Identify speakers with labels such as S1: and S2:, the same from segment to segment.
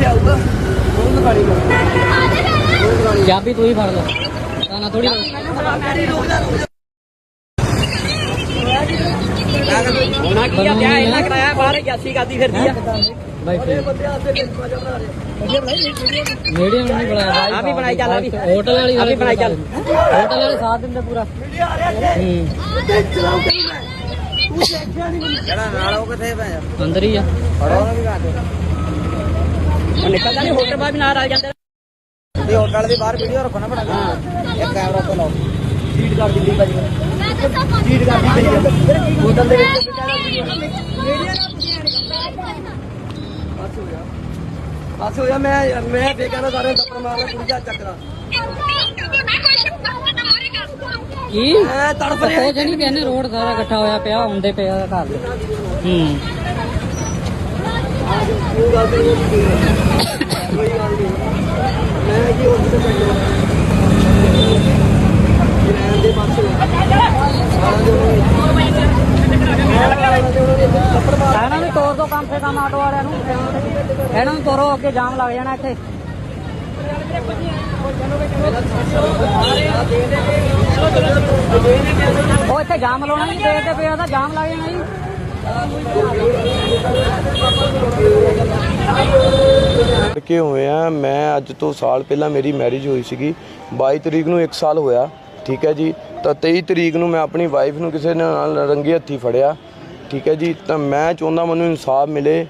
S1: ਇੱਥੇ ਆਊਗਾ। ਉਹ ਦੁਕਾਨੀ ਕੋਲ
S2: ਚਾਬੀ ਤੂੰ ਹੀ ਫੜ ਲੈ। ਤਾਂ ਨਾ ਥੋੜੀ
S1: ਹੋਣਾ ਕੀ ਆ ਵਿਆਹ ਇਹਨਾਂ ਕਰਾਇਆ ਬਾਹਰ ਜਾਸੀ ਕਰਦੀ ਫਿਰਦੀ ਆ।
S2: ਬਾਈ ਫੇਰ।
S1: ਜਾਂਦਾ
S2: ਮੀਡੀਅਮ ਨਹੀਂ ਬਣਾਇਆ। ਬਾਈ
S1: ਆ ਵੀ ਬਣਾਈ ਚੱਲ, ਆ ਵੀ।
S2: ਹੋਟਲ ਵਾਲੀ
S1: ਆ ਵੀ ਬਣਾਈ ਚੱਲ।
S2: ਹੋਟਲ ਵਾਲੇ ਸਾਥ ਦਿੰਦੇ ਪੂਰਾ। ਹੂੰ।
S1: ਜਿਹੜਾ ਨਾਲ ਉਹ ਕਿੱਥੇ ਪਿਆ
S2: ਅੰਦਰ ਹੀ ਆ।
S1: ਫੜੋ ਵੀ ਕਰ ਦੇ। ਉਹ ਨਿਕਲਦਾ ਨਹੀਂ ਹੋਟਲ ਬਾਹਰ ਵੀ ਨਾਲ ਆ ਜਾਂਦੇ ਤੇ ਹੋਟਲ ਦੇ ਬਾਹਰ ਵੀਡੀਓ ਰੱਖੋ ਨਾ ਬਣਾ ਕੇ ਇੱਕ ਕੈਮਰਾ ਤੋਂ ਲਾਓ। ਫੀਡ ਕਰ ਦਿੰਦੀ ਭਾਜੀ ਫੀਡ ਕਰ ਦਿੰਦੀ ਹੋਟਲ ਦੇ ਵਿੱਚ ਬਸ ਹੋਇਆ ਮੈਂ ਮੈਂ ਫੇਕਾਂ ਦਾ ਸਾਰੇ ਟੱਪਰ ਮਾਰਨਾ ਕੁੜੀ ਜਾ ਚੱਕਦਾ
S2: ਕੀ?
S1: ਤੜਫ ਰਿਹਾ।
S2: ਜਿਹੜੀ ਕਹਿੰਦੇ ਰੋਡ ਸਾਰਾ ਇਕੱਠਾ ਹੋਇਆ ਪਿਆ ਆਉਂਦੇ ਪਿਆ ਘਰ। ਦੇ ਹੂੰ।
S1: ਕੋਈ ਗੱਲ ਨਹੀਂ ਕੋਈ ਗੱਲ ਨਹੀਂ ਮੈਂ ਕੀ ਉਸ ਤੇ ਚੱਲਦਾ ਰਹਿਣ ਦੇ ਪਾਸੇ
S2: ਇਹਨਾਂ ਨੂੰ ਤੋਰ ਦੋ ਕੰਮ ਸੇ ਕੰਮ ਆਟੋ ਵਾਲਿਆਂ ਨੂੰ। ਇਹਨਾਂ ਨੂੰ ਤੋਰੋ, ਅੱਗੇ ਜਾਮ ਲੱਗ ਜਾਣਾ ਇੱਥੇ। ਉਹ ਇੱਥੇ ਜਾਮ ਲਾਉਣਾ ਨਹੀਂ ਦੇਖਦੇ ਪਿਆ ਤਾਂ ਜਾਮ ਲੱਗ ਜਾਣਾ ਜੀ।
S3: ਕਿ ਹੋਏ ਮੈਂ ਅੱਜ ਤੋਂ ਸਾਲ ਪਹਿਲਾਂ ਮੇਰੀ ਮੈਰਿਜ ਹੋਈ ਸੀਗੀ। 22 ਤਰੀਕ ਨੂੰ 1 ਸਾਲ ਹੋਇਆ, ਠੀਕ ਹੈ ਜੀ? ਤਾਂ 23 ਤਰੀਕ ਨੂੰ ਮੈਂ ਆਪਣੀ ਵਾਈਫ ਨੂੰ ਕਿਸੇ ਨਾਲ ਰੰਗੇ ਹੱਥੀ ਫੜਿਆ, ਠੀਕ ਹੈ ਜੀ? ਤਾਂ ਮੈਂ ਚਾਹੁੰਦਾ ਮੈਨੂੰ ਇਨਸਾਫ ਮਿਲੇ।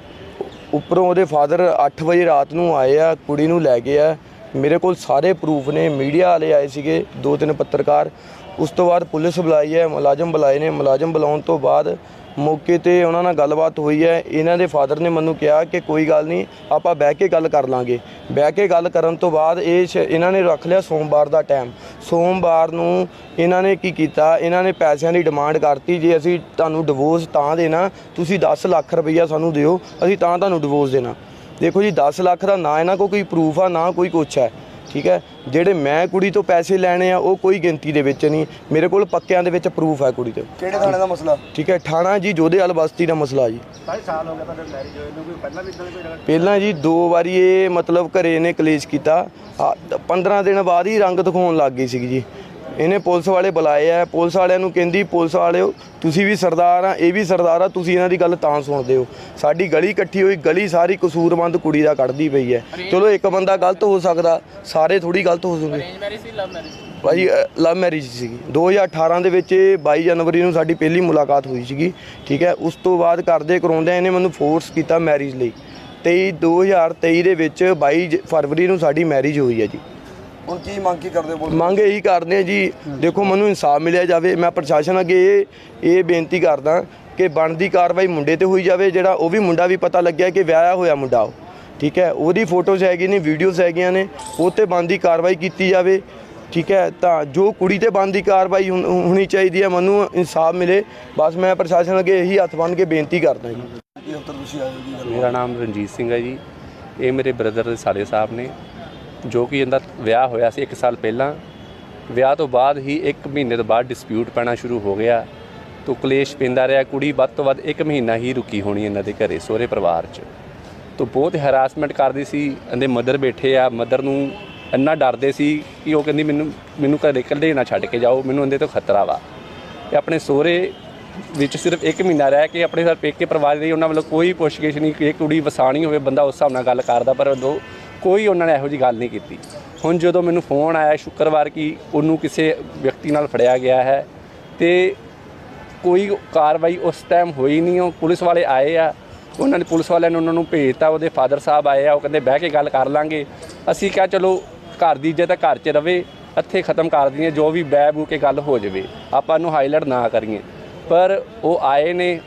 S3: ਉੱਪਰੋਂ ਉਹਦੇ ਫਾਦਰ 8 ਵਜੇ ਰਾਤ ਨੂੰ ਆਏ ਆ, ਕੁੜੀ ਨੂੰ ਲੈ ਗਏ ਆ। ਮੇਰੇ ਕੋਲ ਸਾਰੇ ਪ੍ਰੂਫ ਨੇ ਮੀਡੀਆ ਵਾਲੇ ਆਏ ਸੀਗੇ, ਦੋ ਤਿੰਨ ਪੱਤਰਕਾਰ। ਉਸ ਤੋਂ ਬਾਅਦ ਪੁਲਿਸ ਬੁਲਾਈ ਹੈ, ਮੁਲਾਜ਼ਮ ਬੁਲਾਏ ਨੇ। ਮੁਲਾਜ਼ਮ ਬੁਲਾਉਣ ਤੋਂ ਬਾਅਦ ਮੌਕੇ ਤੇ ਉਹਨਾਂ ਨਾਲ ਗੱਲਬਾਤ ਹੋਈ ਹੈ। ਇਹਨਾਂ ਦੇ ਫਾਦਰ ਨੇ ਮੈਨੂੰ ਕਿਹਾ ਕਿ ਕੋਈ ਗੱਲ ਨਹੀਂ, ਆਪਾਂ ਬਹਿ ਕੇ ਗੱਲ ਕਰ ਲਾਂਗੇ। ਬਹਿ ਕੇ ਗੱਲ ਕਰਨ ਤੋਂ ਬਾਅਦ ਇਹ ਸ਼- ਇਹਨਾਂ ਨੇ ਰੱਖ ਲਿਆ ਸੋਮਵਾਰ ਦਾ ਟਾਈਮ ਸੋਮਵਾਰ ਨੂੰ ਇਹਨਾਂ ਨੇ ਕੀ ਕੀਤਾ? ਇਹਨਾਂ ਨੇ ਪੈਸਿਆਂ ਦੀ ਡਿਮਾਂਡ ਕਰਤੀ ਜੇ ਅਸੀਂ ਤੁਹਾਨੂੰ ਡਿਵੋਰਸ ਤਾਂ ਦੇਣਾ, ਤੁਸੀਂ 10 ਲੱਖ ਰੁਪਈਆ ਸਾਨੂੰ ਦਿਓ, ਅਸੀਂ ਤਾਂ ਤੁਹਾਨੂੰ ਡਿਵੋਰਸ ਦੇਣਾ। ਦੇਖੋ ਜੀ 10 ਲੱਖ ਦਾ ਨਾ ਇਹਨਾਂ ਕੋਲ ਕੋਈ ਪ੍ਰੂਫ ਆ, ਨਾ ਕੋਈ ਕੁਛ ਹੈ। ਠੀਕ ਹੈ? ਜਿਹੜੇ ਮੈਂ ਕੁੜੀ ਤੋਂ ਪੈਸੇ ਲੈਣੇ ਆ ਉਹ ਕੋਈ ਗਿਣਤੀ ਦੇ ਵਿੱਚ ਨਹੀਂ। ਮੇਰੇ ਕੋਲ ਪੱਕਿਆਂ ਦੇ ਵਿੱਚ ਪ੍ਰੂਫ ਹੈ ਕੁੜੀ ਤੇ
S4: ਕਿਹੜੇ ਥਾਣੇ ਦਾ ਮਸਲਾ?
S3: ਠੀਕ ਹੈ? ਠਾਣਾ ਜੀ ਜੋਧੇਵਾਲ ਬਸਤੀ ਦਾ ਮਸਲਾ ਜੀ।
S4: ਸਾਢੇ ਸਾਲ ਹੋ ਗਿਆ ਤੁਹਾਡੇ ਮੈਰਿਜ ਹੋਏ ਨੂੰ ਕੋਈ ਪਹਿਲਾਂ ਵੀ ਇਦਾਂ ਕੋਈ
S3: ਪਹਿਲਾਂ ਜੀ ਦੋ ਵਾਰੀ ਇਹ ਮਤਲਬ ਘਰੇ ਇਹਨੇ ਕਲੇਸ਼ ਕੀਤਾ। ਆ, 15 ਦਿਨ ਬਾਅਦ ਹੀ ਰੰਗ ਦਿਖਾਉਣ ਲੱਗ ਗਈ ਸੀਗੀ ਜੀ। ਇਹਨੇ ਪੁਲਿਸ ਵਾਲੇ ਬੁਲਾਏ ਆ ਪੁਲਿਸ ਵਾਲਿਆਂ ਨੂੰ ਕਹਿੰਦੀ ਪੁਲਿਸ ਵਾਲਿਓ ਤੁਸੀਂ ਵੀ ਸਰਦਾਰ ਆ ਇਹ ਵੀ ਸਰਦਾਰ ਆ ਤੁਸੀਂ ਇਹਨਾਂ ਦੀ ਗੱਲ ਤਾਂ ਸੁਣਦੇ ਹੋ। ਸਾਡੀ ਗਲੀ ਇਕੱਠੀ ਹੋਈ ਗਲੀ ਸਾਰੀ ਕਸੂਰਮੰਦ ਕੁੜੀ ਦਾ ਕੱਢਦੀ ਪਈ ਹੈ। ਚਲੋ ਇੱਕ ਬੰਦਾ ਗਲਤ ਹੋ ਸਕਦਾ ਸਾਰੇ ਥੋੜੀ ਗਲਤ ਹੋ ਜੂਗੇ ਭਾਜੀ ਲਵ ਮੈਰਿਜ ਸੀਗੀ। 2018 ਦੇ ਵਿੱਚ ਇਹ 22 ਜਨਵਰੀ ਨੂੰ ਸਾਡੀ ਪਹਿਲੀ ਮੁਲਾਕਾਤ ਹੋਈ ਸੀਗੀ ਠੀਕ ਹੈ? ਉਸ ਤੋਂ ਬਾਅਦ ਕਰਦੇ ਕਰਾਉਂਦੇ ਇਹਨੇ ਮੈਨੂੰ ਫੋਰਸ ਕੀਤਾ ਮੈਰਿਜ ਲਈ। 23 2023 ਦੇ ਵਿੱਚ 22 ਜ- ਫਰਵਰੀ ਨੂੰ ਸਾਡੀ ਮੈਰਿਜ ਹੋਈ ਹੈ ਜੀ।
S4: ਹੁਣ ਕੀ ਮੰਗ ਕੀ ਕਰਦੇ ਬੋਲ?
S3: ਮੰਗ ਇਹੀ ਕਰਦੇ ਆ ਜੀ ਦੇਖੋ ਮੈਨੂੰ ਇਨਸਾਫ ਮਿਲਿਆ ਜਾਵੇ ਮੈਂ ਪ੍ਰਸ਼ਾਸਨ ਅੱਗੇ ਇਹ ਇਹ ਬੇਨਤੀ ਕਰਦਾ ਕਿ ਬਣਦੀ ਕਾਰਵਾਈ ਮੁੰਡੇ ਤੇ ਹੋਈ ਜਾਵੇ ਜਿਹੜਾ ਉਹ ਵੀ ਮੁੰਡਾ ਵੀ ਪਤਾ ਲੱਗਿਆ ਕਿ ਵਿਆਹਿਆ ਹੋਇਆ ਮੁੰਡਾ ਉਹ ਠੀਕ ਹੈ? ਉਹਦੀ ਫੋਟੋਜ਼ ਹੈਗੀ ਨੇ ਵੀਡੀਓਜ਼ ਹੈਗੀਆਂ ਨੇ ਉਹ ਤੇ ਬਣਦੀ ਕਾਰਵਾਈ ਕੀਤੀ ਜਾਵੇ ਠੀਕ ਹੈ? ਤਾਂ ਜੋ ਕੁੜੀ ਤੇ ਬਣਦੀ ਕਾਰਵਾਈ ਹੋਣ- ਚਾਹੀਦੀ ਹੈ ਮੈਨੂੰ ਇਨਸਾਫ ਮਿਲੇ ਬਸ ਮੈਂ ਪ੍ਰਸ਼ਾਸਨ ਅੱਗੇ ਇਹੀ ਹੱਥ ਬੰਨ੍ਹ ਕੇ ਬੇਨਤੀ ਕਰਦਾ ਜੀ।
S5: ਮੇਰਾ ਨਾਮ ਰਣਜੀਤ ਸਿੰਘ ਹੈ ਜੀ। ਇਹ ਮੇਰੇ ਬ੍ਰਦਰ ਦੇ ਸਾਲੇ ਸਾਹਿਬ ਨੇ। ਜੋ ਕਿ ਇਹਦਾ ਵਿਆਹ ਹੋਇਆ ਸੀ 1 ਸਾਲ ਪਹਿਲਾਂ, ਵਿਆਹ ਤੋਂ ਬਾਅਦ ਹੀ 1 ਮਹੀਨੇ ਤੋਂ ਬਾਅਦ ਡਿਸਪਿਊਟ ਪੈਣਾ ਸ਼ੁਰੂ ਹੋ ਗਿਆ। ਤੋ ਕਲੇਸ਼ ਪੈਂਦਾ ਰਿਹਾ, ਕੁੜੀ ਵੱਧ ਤੋਂ ਵੱਧ 1 ਮਹੀਨਾ ਹੀ ਰੁਕੀ ਹੋਣੀ ਇਹਨਾਂ ਦੇ ਘਰੇ, ਸਹੁਰੇ ਪਰਿਵਾਰ 'ਚ। ਤੋ ਬਹੁਤ ਹਰਾਸਮੈਂਟ ਕਰਦੀ ਸੀ, ਇਹਦੇ ਮਦਰ ਬੈਠੇ ਆ ਮਦਰ ਨੂੰ ਇੰਨਾ ਡਰਦੇ ਸੀ ਕਿ ਉਹ ਕਹਿੰਦੀ, ਮੈਨੂੰ ਮੈਨੂੰ ਘਰੇ ਇਕੱਲੇ ਨਾ ਛੱਡ ਕੇ ਜਾਓ, ਮੈਨੂੰ ਇਹਦੇ ਤੋਂ ਖਤਰਾ ਵਾ। ਤੇ ਆਪਣੇ ਸਹੁਰੇ ਵਿੱਚ ਸਿਰਫ 1 ਮਹੀਨਾ ਰਹਿ ਕੇ ਆਪਣੇ ਸਰ ਪੇਕੇ ਪਰਿਵਾਰ ਦੀ ਉਹਨਾਂ ਵੱਲੋਂ ਕੋਈ ਪੁੱਛਗਿੱਛ ਨਹੀਂ ਕਿ ਇਹ ਕੁੜੀ ਵਸਾਣੀ ਹੋਵੇ, ਬੰਦਾ ਉਸ ਹਿਸਾਬ ਨਾਲ ਗੱਲ ਕਰਦਾ, ਪਰ ਉਦੋਂ ਕੋਈ ਉਹਨਾਂ ਨੇ ਇਹੋ ਜੀ ਗੱਲ ਨਹੀਂ ਕੀਤੀ। ਹੁਣ ਜਦੋਂ ਮੈਨੂੰ ਫੋਨ ਆਇਆ, ਸ਼ੁੱਕਰਵਾਰ ਕਿ ਉਹਨੂੰ ਕਿਸੇ ਵਿਅਕਤੀ ਨਾਲ ਫੜਿਆ ਗਿਆ ਹੈ ਤੇ ਕੋਈ ਕਾਰਵਾਈ ਉਸ ਟਾਈਮ ਹੋਈ ਨਹੀਂ, ਉਹ ਪੁਲਿਸ ਵਾਲੇ ਆਏ ਆ, ਉਹਨਾਂ ਨੇ ਪੁਲਿਸ ਵਾਲਿਆਂ ਨੇ ਉਹਨਾਂ ਨੂੰ ਭੇਜਤਾ, ਉਹਦੇ ਫਾਦਰ ਸਾਹਿਬ ਆਏ ਆ, ਉਹ ਕਹਿੰਦੇ ਬਹਿ ਕੇ ਗੱਲ ਕਰ ਲਾਂਗੇ। ਅਸੀਂ ਕਿਹਾ ਚਲੋ ਘਰ ਦੀ ਇੱਜ਼ਤ ਤਾਂ ਘਰ 'ਚ ਰਵੇ, ਇੱਥੇ ਖਤਮ ਕਰ ਦਈਏ, ਜੋ ਵੀ ਬਹਿ ਬੂ ਕੇ ਗੱਲ ਹੋ ਜਾਵੇ, ਆਪਾਂ ਨੂੰ ਹਾਈਲਾਈਟ ਨਾ ਕਰੀਏ। ਪਰ ਉਹ ਆਏ ਨੇ,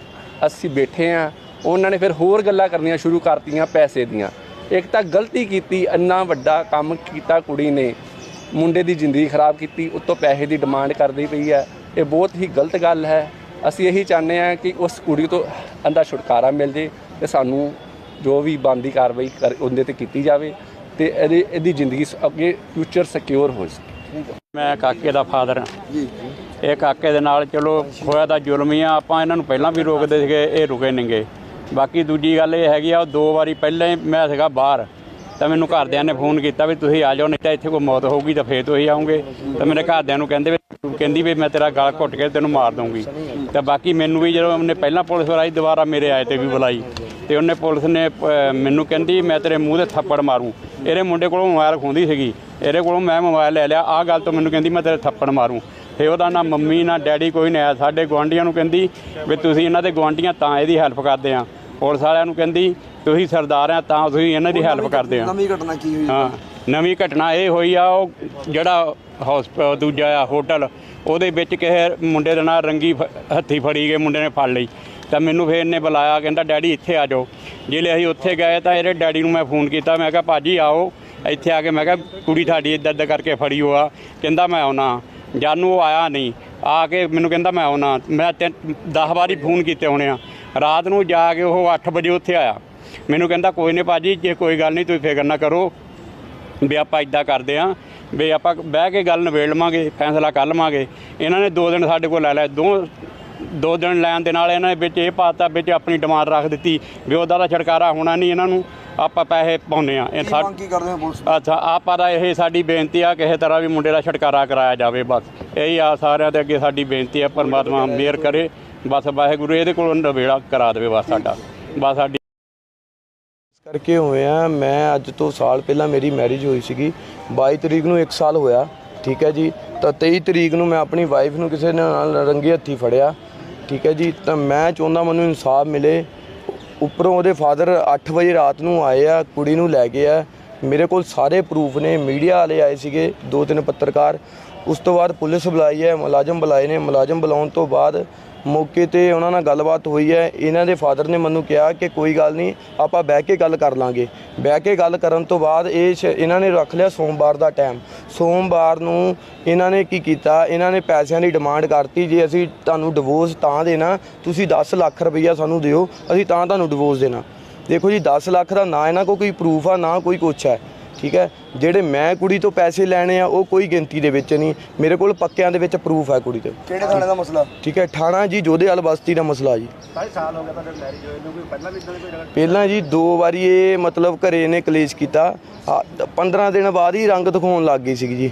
S5: ਅਸੀਂ ਬੈਠੇ ਆ, ਉਹਨਾਂ ਨੇ ਫਿਰ ਹੋਰ ਗੱਲਾਂ ਕਰਨੀਆਂ ਸ਼ੁਰੂ ਕਰਤੀਆਂ ਪੈਸੇ ਦੀਆਂ। ਇੱਕ ਤਾਂ ਗਲਤੀ ਕੀਤੀ ਇੰਨਾ ਵੱਡਾ ਕੰਮ ਕੀਤਾ ਕੁੜੀ ਨੇ। ਮੁੰਡੇ ਦੀ ਜ਼ਿੰਦਗੀ ਖਰਾਬ ਕੀਤੀ ਉੱਤੋਂ ਪੈਸੇ ਦੀ ਡਿਮਾਂਡ ਕਰਦੀ ਪਈ ਹੈ। ਇਹ ਬਹੁਤ ਹੀ ਗਲਤ ਗੱਲ ਹੈ। ਅਸੀਂ ਇਹੀ ਚਾਹੁੰਦੇ ਹਾਂ ਕਿ ਉਸ ਕੁੜੀ ਤੋਂ ਅੰਦਾ ਛੁਟਕਾਰਾ ਮਿਲ ਜੇ ਤੇ ਸਾਨੂੰ ਜੋ ਵੀ ਬੰਦੀ ਕਾਰਵਾਈ ਕਰ ਉਹਦੇ ਤੇ ਕੀਤੀ ਜਾਵੇ ਤੇ ਇਹਦੀ ਇਹਦੀ ਜ਼ਿੰਦਗੀ ਅੱਗੇ ਫਿਊਚਰ ਸਿਕਿਉਰ ਹੋ ਸਕੇ।
S6: ਮੈਂ ਕਾਕੇ ਦਾ ਫਾਦਰ ਹਾਂ। ਇਹ ਕਾਕੇ ਦੇ ਨਾਲ ਚਲੋ ਹੋਇਆ ਤਾਂ ਜ਼ੁਲਮ ਹੀ ਆ। ਆਪਾਂ ਇਹਨਾਂ ਨੂੰ ਪਹਿਲਾਂ ਵੀ ਰੋਕਦੇ ਸੀਗੇ ਇਹ ਰੁਕੇ ਨਹੀਂਗੇ ਬਾਕੀ ਦੂਜੀ ਗੱਲ ਇਹ ਹੈਗੀ ਆ, ਉਹ ਦੋ ਵਾਰੀ ਪਹਿਲਾਂ ਹੀ ਮੈਂ ਸੀਗਾ ਬਾਹਰ, ਤਾਂ ਮੈਨੂੰ ਘਰਦਿਆਂ ਨੇ ਫੋਨ ਕੀਤਾ ਵੀ ਤੁਸੀਂ ਆ ਜਾਓ, ਨਹੀਂ ਤਾਂ ਇੱਥੇ ਕੋਈ ਮੌਤ ਹੋਊਗੀ ਤਾਂ ਫੇਰ ਤੁਸੀਂ ਆਉਂਗੇ ਤਾਂ ਮੇਰੇ ਘਰਦਿਆਂ ਨੂੰ ਕਹਿੰਦੇ ਵੀ, ਕਹਿੰਦੀ ਵੀ ਮੈਂ ਤੇਰਾ ਗਲ ਘੁੱਟ ਕੇ ਤੈਨੂੰ ਮਾਰ ਦਊਂਗੀ। ਤਾਂ ਬਾਕੀ ਮੈਨੂੰ ਵੀ ਜਦੋਂ ਉਹਨੇ ਪਹਿਲਾਂ ਪੁਲਿਸ ਵਾਲਾ ਦੁਬਾਰਾ ਮੇਰੇ ਆਏ ਤੇ ਵੀ ਬੁਲਾਈ। ਤੇ ਉਹਨੇ ਪੁਲਿਸ ਨੇ ਮੈਨੂੰ ਕਹਿੰਦੀ ਮੈਂ ਤੇਰੇ ਮੂੰਹ ਤੇ ਥੱਪੜ ਮਾਰੂ। ਇਹਦੇ ਮੁੰਡੇ ਕੋਲੋਂ ਮੋਬਾਈਲ ਖੋਂਦੀ ਸੀਗੀ। ਇਹਦੇ ਕੋਲੋਂ ਮੈਂ ਮੋਬਾਈਲ ਲੈ ਲਿਆ, ਆਹ ਗੱਲ ਤੋਂ ਮੈਨੂੰ ਕਹਿੰਦੀ ਮੈਂ ਤੇਰੇ ਥੱਪੜ ਮਾਰੂੰ। ਤੇ ਉਹਦਾ ਨਾ ਮੰਮੀ, ਨਾ ਡੈਡੀ, ਕੋਈ ਨਹੀਂ ਆਇਆ ਸਾਡੇ ਗੁਆਂਢੀਆਂ ਨੂੰ ਕਹਿੰਦੀ ਵੀ ਤੁਸੀਂ ਇਹਨਾਂ ਦੇ ਗੁਆਂਢੀਆਂ ਤਾਂ ਇਹਦੀ ਹੈਲਪ ਕਰਦੇ ਆ। ਪੁਲਿਸ ਵਾਲਿਆਂ ਨੂੰ ਕਹਿੰਦੀ ਤੁਸੀਂ ਸਰਦਾਰ ਆ ਤਾਂ ਤੁਸੀਂ ਇਹਨਾਂ ਦੀ ਹੈਲਪ ਕਰਦੇ ਆ।
S4: ਨਵੀਂ ਘਟਨਾ ਕੀ ਹੋਈ?
S6: ਹਾਂ ਨਵੀਂ ਘਟਨਾ ਇਹ ਹੋਈ ਆ ਉਹ ਜਿਹੜਾ ਹਸਪ ਦੂਜਾ ਆ ਹੋਟਲ ਉਹਦੇ ਵਿੱਚ ਕਿਸੇ ਮੁੰਡੇ ਦੇ ਨਾਲ ਰੰਗੀ ਹੱਥੀ ਫੜੀ ਗਏ ਮੁੰਡੇ ਨੇ ਫੜ ਲਈ। ਤਾਂ ਮੈਨੂੰ ਫੇਰ ਇਹਨੇ ਬੁਲਾਇਆ ਕਹਿੰਦਾ ਡੈਡੀ ਇੱਥੇ ਆ ਜਾਓ। ਜਿਹੜੇ ਅਸੀਂ ਉੱਥੇ ਗਏ ਤਾਂ ਇਹਦੇ ਡੈਡੀ ਨੂੰ ਮੈਂ ਫੋਨ ਕੀਤਾ ਮੈਂ ਕਿਹਾ ਭਾਜੀ ਆਓ। ਇੱਥੇ ਆ ਕੇ ਮੈਂ ਕਿਹਾ ਕੁੜੀ ਤੁਹਾਡੀ ਇੱਦਾਂ ਇੱਦਾਂ ਕਰਕੇ ਫੜੀ ਹੋਆ। ਕਹਿੰਦਾ ਮੈਂ ਆਉਣਾ। ਜਾਨੂੰ ਉਹ ਆਇਆ ਨਹੀਂ। ਆ ਕੇ ਮੈਨੂੰ ਕਹਿੰਦਾ ਮੈਂ ਆਉਣਾ। ਮੈਂ 10 ਵਾਰੀ ਫੋਨ ਕੀਤੇ ਹੋਣੇ ਆ। ਰਾਤ ਨੂੰ ਜਾ ਕੇ ਉਹ 8 ਵਜੇ ਉੱਥੇ ਆਇਆ। ਮੈਨੂੰ ਕਹਿੰਦਾ ਕੋਈ ਨਹੀਂ ਭਾਜੀ ਜੇ ਕੋਈ ਗੱਲ ਨਹੀਂ ਤੁਸੀਂ ਫਿਕਰ ਨਾ ਕਰੋ ਵੀ ਆਪਾਂ ਇਦਾਂ ਕਰਦੇ ਆ ਵੀ ਆਪਾਂ ਬਹਿ ਕੇ ਗੱਲ ਨਿਬੇੜ ਲਵਾਂਗੇ ਫੈਸਲਾ ਕਰ ਲਵਾਂਗੇ। ਇਹਨਾਂ ਨੇ ਦੋ ਦਿਨ ਸਾਡੇ ਕੋਲ ਲੈ ਲਿਆ। ਦੋ ਦੋ ਦਿਨ ਲੈਣ ਦੇ ਨਾਲ ਇਹਨਾਂ ਨੇ ਵਿੱਚ ਇਹ ਪਾਤਾ ਵਿੱਚ ਆਪਣੀ ਡਿਮਾਂਡ ਰੱਖ ਦਿੱਤੀ ਵੀ ਉਹਦਾ ਦਾ ਛਡਕਾਰਾ ਹੋਣਾ ਨਹੀਂ ਇਹਨਾਂ ਨੂੰ ਆਪਾਂ ਪੈਸੇ ਪਾਉਂਦੇ ਆ। ਇਹ
S4: ਕੀ
S6: ਸਾ
S4: ਮੰਗ ਕੀ ਕਰਦੇ ਹੋ ਪੁਲਿਸ
S6: ਅੱਛਾ ਆਪਾਂ ਦਾ ਇਹ ਸਾਡੀ ਬੇਨਤੀ ਆ ਕਿਸੇ ਤਰ੍ਹਾਂ ਵੀ ਮੁੰਡੇ ਦਾ ਛਡਕਾਰਾ ਕਰਾਇਆ ਜਾਵੇ ਬਸ। ਇਹੀ ਆ ਸਾਰਿਆਂ ਦੇ ਅੱਗੇ ਸਾਡੀ ਬੇਨਤੀ ਆ ਪਰਮਾਤਮਾ ਮਿਹਰ ਕਰੇ। ਬਸ ਵਾਹਿਗੁਰੂ, ਇਹਦੇ ਕੋਲ ਨਵੇੜਾ ਕਰਾ ਦੇਵੇ ਬਸ ਸਾਡਾ। ਬਸ ਸਾਡੀ
S3: ਇਸ ਕਰਕੇ ਹੋਏ ਮੈਂ ਅੱਜ ਤੋਂ ਸਾਲ ਪਹਿਲਾਂ ਮੇਰੀ ਮੈਰਿਜ ਹੋਈ ਸੀਗੀ। 22 ਤਰੀਕ ਨੂੰ 1 ਸਾਲ ਹੋਇਆ, ਠੀਕ ਹੈ ਜੀ? ਤਾਂ 23 ਤਰੀਕ ਨੂੰ ਮੈਂ ਆਪਣੀ ਵਾਈਫ ਨੂੰ ਕਿਸੇ ਨਾਲ ਰੰਗੇ ਹੱਥੀ ਫੜਿਆ, ਠੀਕ ਹੈ ਜੀ? ਤਾਂ ਮੈਂ ਚਾਹੁੰਦਾ ਮੈਨੂੰ ਇਨਸਾਫ ਮਿਲੇ। ਉੱਪਰੋਂ ਉਹਦੇ ਫਾਦਰ 8 ਵਜੇ ਰਾਤ ਨੂੰ ਆਏ ਆ, ਕੁੜੀ ਨੂੰ ਲੈ ਗਏ ਆ। ਮੇਰੇ ਕੋਲ ਸਾਰੇ ਪ੍ਰੂਫ ਨੇ ਮੀਡੀਆ ਵਾਲੇ ਆਏ ਸੀਗੇ, ਦੋ ਤਿੰਨ ਪੱਤਰਕਾਰ। ਉਸ ਤੋਂ ਬਾਅਦ ਪੁਲਿਸ ਬੁਲਾਈ ਹੈ, ਮੁਲਾਜ਼ਮ ਬੁਲਾਏ ਨੇ। ਮੁਲਾਜ਼ਮ ਬੁਲਾਉਣ ਤੋਂ ਬਾਅਦ ਮੌਕੇ ਤੇ ਉਹਨਾਂ ਨਾਲ ਗੱਲਬਾਤ ਹੋਈ ਹੈ। ਇਹਨਾਂ ਦੇ ਫਾਦਰ ਨੇ ਮੈਨੂੰ ਕਿਹਾ ਕਿ ਕੋਈ ਗੱਲ ਨਹੀਂ, ਆਪਾਂ ਬਹਿ ਕੇ ਗੱਲ ਕਰ ਲਾਂਗੇ। ਬਹਿ ਕੇ ਗੱਲ ਕਰਨ ਤੋਂ ਬਾਅਦ ਇਹ ਸ਼- ਇਹਨਾਂ ਨੇ ਰੱਖ ਲਿਆ ਸੋਮਵਾਰ ਦਾ ਟਾਈਮ ਸੋਮਵਾਰ ਨੂੰ ਇਹਨਾਂ ਨੇ ਕੀ ਕੀਤਾ? ਇਹਨਾਂ ਨੇ ਪੈਸਿਆਂ ਦੀ ਡਿਮਾਂਡ ਕਰਤੀ। ਜੇ ਅਸੀਂ ਤੁਹਾਨੂੰ ਡਿਵੋਰਸ ਤਾਂ ਦੇਣਾ, ਤੁਸੀਂ 10 ਲੱਖ ਰੁਪਈਆ ਸਾਨੂੰ ਦਿਓ, ਅਸੀਂ ਤਾਂ ਤੁਹਾਨੂੰ ਡਿਵੋਰਸ ਦੇਣਾ। ਦੇਖੋ ਜੀ 10 ਲੱਖ ਦਾ ਨਾ ਇਹਨਾਂ ਕੋਲ ਕੋਈ ਪ੍ਰੂਫ ਆ, ਨਾ ਕੋਈ ਕੁਛ ਹੈ। ਠੀਕ ਹੈ? ਜਿਹੜੇ ਮੈਂ ਕੁੜੀ ਤੋਂ ਪੈਸੇ ਲੈਣੇ ਆ ਉਹ ਕੋਈ ਗਿਣਤੀ ਦੇ ਵਿੱਚ ਨਹੀਂ। ਮੇਰੇ ਕੋਲ ਪੱਕਿਆਂ ਦੇ ਵਿੱਚ ਪ੍ਰੂਫ ਹੈ ਕੁੜੀ ਤੇ।
S4: ਕਿਹੜੇ ਥਾਣੇ ਦਾ ਮਸਲਾ?
S3: ਠੀਕ ਹੈ ਠਾਣਾ ਜੀ ਜੋਧੇਵਾਲ ਬਸਤੀ ਦਾ ਮਸਲਾ ਜੀ।
S4: ਸਾਲ ਹੋ ਗਿਆ ਤੁਹਾਡੇ ਮੈਰਿਜ ਹੋਏ ਨੂੰ ਕੋਈ ਪਹਿਲਾਂ ਵੀ ਇਦਾਂ ਕੋਈ
S3: ਪਹਿਲਾਂ ਜੀ ਦੋ ਵਾਰੀ ਇਹ ਮਤਲਬ ਘਰੇ ਇਹਨੇ ਕਲੇਸ਼ ਕੀਤਾ। ਆ, 15 ਦਿਨ ਬਾਅਦ ਹੀ ਰੰਗ ਦਿਖਾਉਣ ਲੱਗ ਗਈ ਸੀ ਜੀ।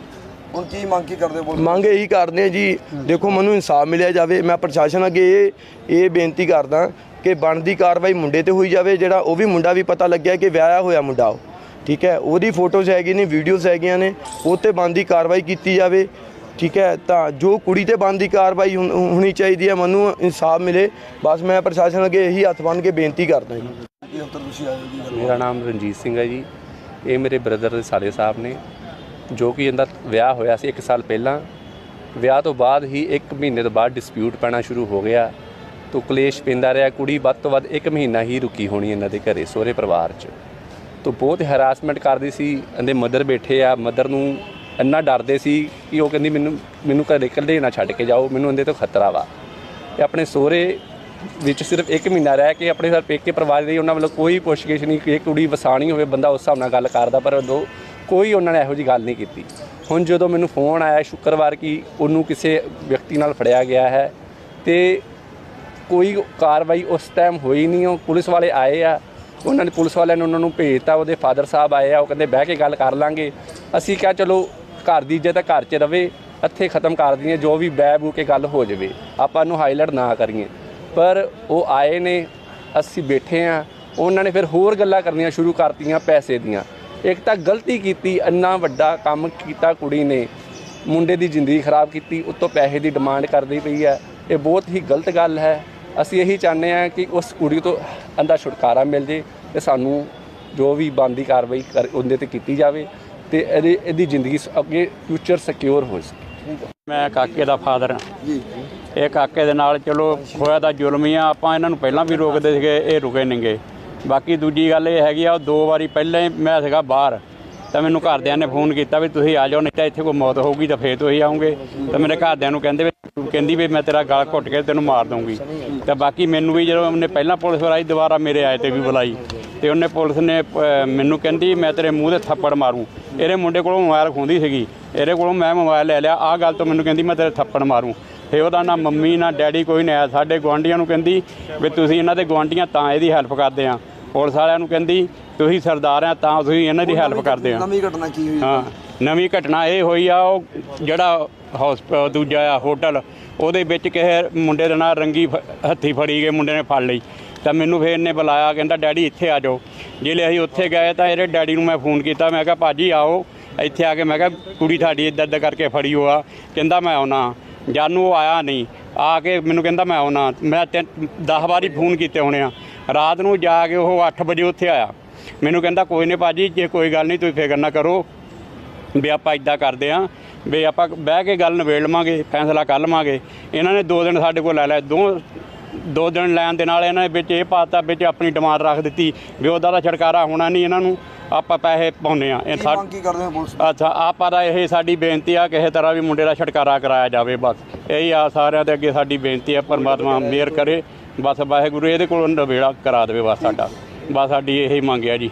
S4: ਹੁਣ ਕੀ ਮੰਗ ਕੀ ਕਰਦੇ ਪੁਲਿਸ
S3: ਮੰਗ ਇਹੀ ਕਰਦੇ ਆ ਜੀ ਦੇਖੋ ਮੈਨੂੰ ਇਨਸਾਫ ਮਿਲਿਆ ਜਾਵੇ ਮੈਂ ਪ੍ਰਸ਼ਾਸਨ ਅੱਗੇ ਇਹ ਇਹ ਬੇਨਤੀ ਕਰਦਾ ਕਿ ਬਣਦੀ ਕਾਰਵਾਈ ਮੁੰਡੇ ਤੇ ਹੋਈ ਜਾਵੇ ਜਿਹੜਾ ਉਹ ਵੀ ਮੁੰਡਾ ਵੀ ਪਤਾ ਲੱਗਿਆ ਕਿ ਵਿਆਹਿਆ ਹੋਇਆ ਮੁੰਡਾ ਉਹ ਠੀਕ ਹੈ? ਉਹਦੀ ਫੋਟੋਜ਼ ਹੈਗੀ ਨੇ ਵੀਡੀਓਜ਼ ਹੈਗੀਆਂ ਨੇ ਉਹ ਤੇ ਬਣਦੀ ਕਾਰਵਾਈ ਕੀਤੀ ਜਾਵੇ ਠੀਕ ਹੈ? ਤਾਂ ਜੋ ਕੁੜੀ ਤੇ ਬਣਦੀ ਕਾਰਵਾਈ ਹੋਣ- ਚਾਹੀਦੀ ਹੈ ਮੈਨੂੰ ਇਨਸਾਫ ਮਿਲੇ ਬਸ ਮੈਂ ਪ੍ਰਸ਼ਾਸਨ ਅੱਗੇ ਇਹੀ ਹੱਥ ਬੰਨ੍ਹ ਕੇ ਬੇਨਤੀ ਕਰਦਾ ਜੀ।
S5: ਮੇਰਾ ਨਾਮ ਰਣਜੀਤ ਸਿੰਘ ਹੈ ਜੀ। ਇਹ ਮੇਰੇ ਬ੍ਰਦਰ ਦੇ ਸਾਲੇ ਸਾਹਿਬ ਨੇ। ਜੋ ਕਿ ਇਹਦਾ ਵਿਆਹ ਹੋਇਆ ਸੀ 1 ਸਾਲ ਪਹਿਲਾਂ, ਵਿਆਹ ਤੋਂ ਬਾਅਦ ਹੀ 1 ਮਹੀਨੇ ਤੋਂ ਬਾਅਦ ਡਿਸਪਿਊਟ ਪੈਣਾ ਸ਼ੁਰੂ ਹੋ ਗਿਆ। ਤੋ ਕਲੇਸ਼ ਪੈਂਦਾ ਰਿਹਾ, ਕੁੜੀ ਵੱਧ ਤੋਂ ਵੱਧ 1 ਮਹੀਨਾ ਹੀ ਰੁਕੀ ਹੋਣੀ ਇਹਨਾਂ ਦੇ ਘਰੇ, ਸਹੁਰੇ ਪਰਿਵਾਰ 'ਚ। ਤੋ ਬਹੁਤ ਹਰਾਸਮੈਂਟ ਕਰਦੀ ਸੀ, ਇਹਦੇ ਮਦਰ ਬੈਠੇ ਆ ਮਦਰ ਨੂੰ ਇੰਨਾ ਡਰਦੇ ਸੀ ਕਿ ਉਹ ਕਹਿੰਦੀ ਮੈਨੂੰ ਮੈਨੂੰ ਘਰੇ ਇਕੱਲੇ ਨਾ ਛੱਡ ਕੇ ਜਾਓ, ਮੈਨੂੰ ਇਹਦੇ ਤੋਂ ਖਤਰਾ ਵਾ। ਤੇ ਆਪਣੇ ਸਹੁਰੇ ਵਿੱਚ ਸਿਰਫ 1 ਮਹੀਨਾ ਰਹਿ ਕੇ ਆਪਣੇ ਸਰ ਪੇਕੇ ਪਰਿਵਾਰ ਦੇ ਉਹਨਾਂ ਵੱਲੋਂ ਕੋਈ ਪੁੱਛਗਿੱਛ ਨਹੀਂ, ਕਿ ਇਹ ਕੁੜੀ ਵਸਾਣੀ ਹੋਵੇ, ਬੰਦਾ ਉਸ ਹਿਸਾਬ ਨਾਲ ਗੱਲ ਕਰਦਾ, ਪਰ ਉਦੋਂ ਕੋਈ ਉਹਨਾਂ ਨੇ ਇਹੋ ਜੀ ਗੱਲ ਨਹੀਂ ਕੀਤੀ। ਹੁਣ ਜਦੋਂ ਮੈਨੂੰ ਫੋਨ ਆਇਆ, ਸ਼ੁੱਕਰਵਾਰ ਕਿ ਉਹਨੂੰ ਕਿਸੇ ਵਿਅਕਤੀ ਨਾਲ ਫੜਿਆ ਗਿਆ ਹੈ ਤੇ ਕੋਈ ਕਾਰਵਾਈ ਉਸ ਟਾਈਮ ਹੋਈ ਨਹੀਂ, ਉਹ ਪੁਲਿਸ ਵਾਲੇ ਆਏ ਆ, ਉਹਨਾਂ ਨੇ ਪੁਲਿਸ ਵਾਲਿਆਂ ਨੇ ਉਹਨਾਂ ਨੂੰ ਭੇਜਤਾ, ਉਹਦੇ ਫਾਦਰ ਸਾਹਿਬ ਆਏ ਆ, ਉਹ ਕਹਿੰਦੇ ਬਹਿ ਕੇ ਗੱਲ ਕਰ ਲਾਂਗੇ। ਅਸੀਂ ਕਿਹਾ ਚਲੋ ਘਰ ਦੀ ਇੱਜ਼ਤ ਘਰ 'ਚ ਰਵੇ, ਇੱਥੇ ਖਤਮ ਕਰ ਦਈਏ, ਜੋ ਵੀ ਬਹਿ ਬੂ ਕੇ ਗੱਲ ਹੋ ਜਾਵੇ, ਆਪਾਂ ਨੂੰ ਹਾਈਲਾਈਟ ਨਾ ਕਰੀਏ। ਪਰ ਉਹ ਆਏ ਨੇ, ਅਸੀਂ ਬੈਠੇ ਆ, ਉਹਨਾਂ ਨੇ ਫਿਰ ਹੋਰ ਗੱਲਾਂ ਕਰਨੀਆਂ ਸ਼ੁਰੂ ਕਰਤੀਆਂ ਪੈਸੇ ਦੀਆਂ। ਇੱਕ ਤਾਂ ਗਲਤੀ ਕੀਤੀ, ਇੰਨਾ ਵੱਡਾ ਕੰਮ ਕੀਤਾ ਕੁੜੀ ਨੇ। ਮੁੰਡੇ ਦੀ ਜ਼ਿੰਦਗੀ ਖਰਾਬ ਕੀਤੀ, ਉੱਤੋਂ ਪੈਸੇ ਦੀ ਡਿਮਾਂਡ ਕਰਦੀ ਪਈ ਹੈ। ਇਹ ਬਹੁਤ ਹੀ ਗਲਤ ਗੱਲ ਹੈ। ਅਸੀਂ ਇਹੀ ਚਾਹੁੰਦੇ ਹਾਂ ਕਿ ਉਸ ਕੁੜੀ ਤੋਂ ਅੰਦਾ ਛੁਟਕਾਰਾ ਮਿਲ ਜੇ ਤੇ ਸਾਨੂੰ ਜੋ ਵੀ ਬਣਦੀ ਕਾਰਵਾਈ ਕਰ ਉਹਦੇ ਤੇ ਕੀਤੀ ਜਾਵੇ ਤੇ ਇਹਦੀ ਇਹਦੀ ਜ਼ਿੰਦਗੀ ਅੱਗੇ ਫਿਊਚਰ ਸਿਕਿਉਰ ਹੋ ਸਕੇ।
S6: ਮੈਂ ਕਾਕੇ ਦਾ ਫਾਦਰ
S4: ਜੀ
S6: ਇਹ ਕਾਕੇ ਦੇ ਨਾਲ ਚਲੋ ਹੋਇਆ ਤਾਂ ਜ਼ੁਲਮ ਹੀ ਆ। ਆਪਾਂ ਇਹਨਾਂ ਨੂੰ ਪਹਿਲਾਂ ਵੀ ਰੋਕਦੇ ਸੀਗੇ, ਇਹ ਰੁਕੇ ਨਹੀਂਗੇ ਬਾਕੀ ਦੂਜੀ ਗੱਲ ਇਹ ਹੈਗੀ ਆ, ਉਹ ਦੋ ਵਾਰੀ ਪਹਿਲਾਂ ਹੀ ਮੈਂ ਸੀਗਾ ਬਾਹਰ, ਤਾਂ ਮੈਨੂੰ ਘਰਦਿਆਂ ਨੇ ਫੋਨ ਕੀਤਾ ਵੀ ਤੁਸੀਂ ਆ ਜਾਓ, ਨਹੀਂ ਤਾਂ ਇੱਥੇ ਕੋਈ ਮੌਤ ਹੋਊਗੀ ਤਾਂ ਫੇਰ ਤੁਸੀਂ ਆਉਂਗੇ। ਤਾਂ ਮੇਰੇ ਘਰਦਿਆਂ ਨੂੰ ਕਹਿੰਦੇ ਵੀ ਕਹਿੰਦੀ ਵੀ ਮੈਂ ਤੇਰਾ ਗਲ ਘੁੱਟ ਕੇ ਤੈਨੂੰ ਮਾਰ ਦੂੰਗੀ ਤਾਂ ਬਾਕੀ ਮੈਨੂੰ ਵੀ ਜਦੋਂ ਉਹਨੇ ਪਹਿਲਾਂ ਪੁਲਿਸ ਵਾਲਾ ਦੁਬਾਰਾ ਮੇਰੇ ਆਏ ਤੇ ਵੀ ਬੁਲਾਈ, ਤੇ ਉਹਨੇ ਪੁਲਿਸ ਨੇ ਮੈਨੂੰ ਕਹਿੰਦੀ ਮੈਂ ਤੇਰੇ ਮੂੰਹ ਤੇ ਥੱਪੜ ਮਾਰੂ। ਇਹਦੇ ਮੁੰਡੇ ਕੋਲੋਂ ਮੋਬਾਈਲ ਖੁੰਦੀ ਸੀਗੀ, ਇਹਦੇ ਕੋਲੋਂ ਮੈਂ ਮੋਬਾਈਲ ਲੈ ਲਿਆ, ਆਹ ਗੱਲ ਤੋਂ ਮੈਨੂੰ ਕਹਿੰਦੀ ਮੈਂ ਤੇਰੇ ਥੱਪੜ ਮਾਰੂ। ਫੇ ਉਹਦਾ ਨਾ ਮੰਮੀ, ਨਾ ਡੈਡੀ, ਕੋਈ ਨਹੀਂ ਆਇਆ ਸਾਡੇ ਗੁਆਂਢੀਆਂ ਨੂੰ ਕਹਿੰਦੀ ਵੀ ਤੁਸੀਂ ਇਹਨਾਂ ਦੇ ਗੁਆਂਢੀਆਂ ਤਾਂ ਇਹਦੀ ਹੈਲਪ ਕਰਦੇ ਆ। ਪੁਲਿਸ ਵਾਲਿਆਂ ਨੂੰ ਕਹਿੰਦੀ ਤੁਸੀਂ ਸਰਦਾਰ ਆ ਤਾਂ ਤੁਸੀਂ ਇਹਨਾਂ ਦੀ ਹੈਲਪ ਕਰਦੇ ਆ।
S4: ਨਵੀਂ ਘਟਨਾ ਕੀ ਹੋਈ?
S6: ਹਾਂ ਨਵੀਂ ਘਟਨਾ ਇਹ ਹੋਈ ਆ ਉਹ ਜਿਹੜਾ ਹਸਪ ਦੂਜਾ ਆ ਹੋਟਲ ਉਹਦੇ ਵਿੱਚ ਕਿਸੇ ਮੁੰਡੇ ਦੇ ਨਾਲ ਰੰਗੀ ਹੱਥੀ ਫੜੀ ਗਏ ਮੁੰਡੇ ਨੇ ਫੜ ਲਈ। ਤਾਂ ਮੈਨੂੰ ਫੇਰ ਇਹਨੇ ਬੁਲਾਇਆ ਕਹਿੰਦਾ ਡੈਡੀ ਇੱਥੇ ਆ ਜਾਓ। ਜਿਹੜੇ ਅਸੀਂ ਉੱਥੇ ਗਏ ਤਾਂ ਇਹਦੇ ਡੈਡੀ ਨੂੰ ਮੈਂ ਫੋਨ ਕੀਤਾ ਮੈਂ ਕਿਹਾ ਭਾਜੀ ਆਓ। ਇੱਥੇ ਆ ਕੇ ਮੈਂ ਕਿਹਾ ਕੁੜੀ ਤੁਹਾਡੀ ਇੱਦਾਂ ਇੱਦਾਂ ਕਰਕੇ ਫੜੀ ਹੋਆ। ਕਹਿੰਦਾ ਮੈਂ ਆਉਣਾ। ਜਾਨੂੰ ਉਹ ਆਇਆ ਨਹੀਂ। ਆ ਕੇ ਮੈਨੂੰ ਕਹਿੰਦਾ ਮੈਂ ਆਉਣਾ। ਮੈਂ 10 ਵਾਰੀ ਫੋਨ ਕੀਤੇ ਹੋਣੇ ਆ। ਰਾਤ ਨੂੰ ਜਾ ਕੇ ਉਹ 8 ਵਜੇ ਉੱਥੇ ਆਇਆ। ਮੈਨੂੰ ਕਹਿੰਦਾ ਕੋਈ ਨਹੀਂ ਭਾਜੀ ਜੇ ਕੋਈ ਗੱਲ ਨਹੀਂ ਤੁਸੀਂ ਫਿਕਰ ਨਾ ਕਰੋ ਵੀ ਆਪਾਂ ਇਦਾਂ ਕਰਦੇ ਆਂ ਵੀ ਆਪਾਂ ਬਹਿ ਕੇ ਗੱਲ ਨਿਬੇੜ ਲਵਾਂਗੇ ਫੈਸਲਾ ਕਰ ਲਵਾਂਗੇ। ਇਹਨਾਂ ਨੇ ਦੋ ਦਿਨ ਸਾਡੇ ਕੋਲ ਲੈ ਲਿਆ। ਦੋ ਦੋ ਦਿਨ ਲੈਣ ਦੇ ਨਾਲ ਇਹਨਾਂ ਨੇ ਵਿੱਚ ਇਹ ਪਾਤਾ ਵਿੱਚ ਆਪਣੀ ਡਿਮਾਂਡ ਰੱਖ ਦਿੱਤੀ ਵੀ ਉਹਦਾ ਤਾਂ ਛਡਕਾਰਾ ਹੋਣਾ ਨਹੀਂ ਇਹਨਾਂ ਨੂੰ ਆਪਾਂ ਪੈਸੇ ਪਾਉਨੇ ਆ। ਇਹ
S4: ਕੀ
S6: ਸਾ-
S4: ਮੰਗ ਕੀ ਕਰਦੇ ਹੋ ਪੁਲਿਸ
S6: ਅੱਛਾ ਆਪਾਂ ਦਾ ਇਹ ਸਾਡੀ ਬੇਨਤੀ ਆ ਕਿਸੇ ਤਰ੍ਹਾਂ ਵੀ ਮੁੰਡੇ ਦਾ ਛਡਕਾਰਾ ਕਰਾਇਆ ਜਾਵੇ ਬਸ। ਇਹੀ ਆ ਸਾਰਿਆਂ ਦੇ ਅੱਗੇ ਸਾਡੀ ਬੇਨਤੀ ਆ ਪਰਮਾਤਮਾ ਮਿਹਰ ਕਰੇ। ਬਸ ਵਾਹਿਗੁਰੂ, ਇਹਦੇ ਕੋਲੋਂ ਨਵੇੜਾ ਕਰਾ ਦੇਵੇ ਬਸ ਸਾਡਾ। ਬਸ ਸਾਡੀ ਇਹੀ ਮੰਗ ਆ ਜੀ।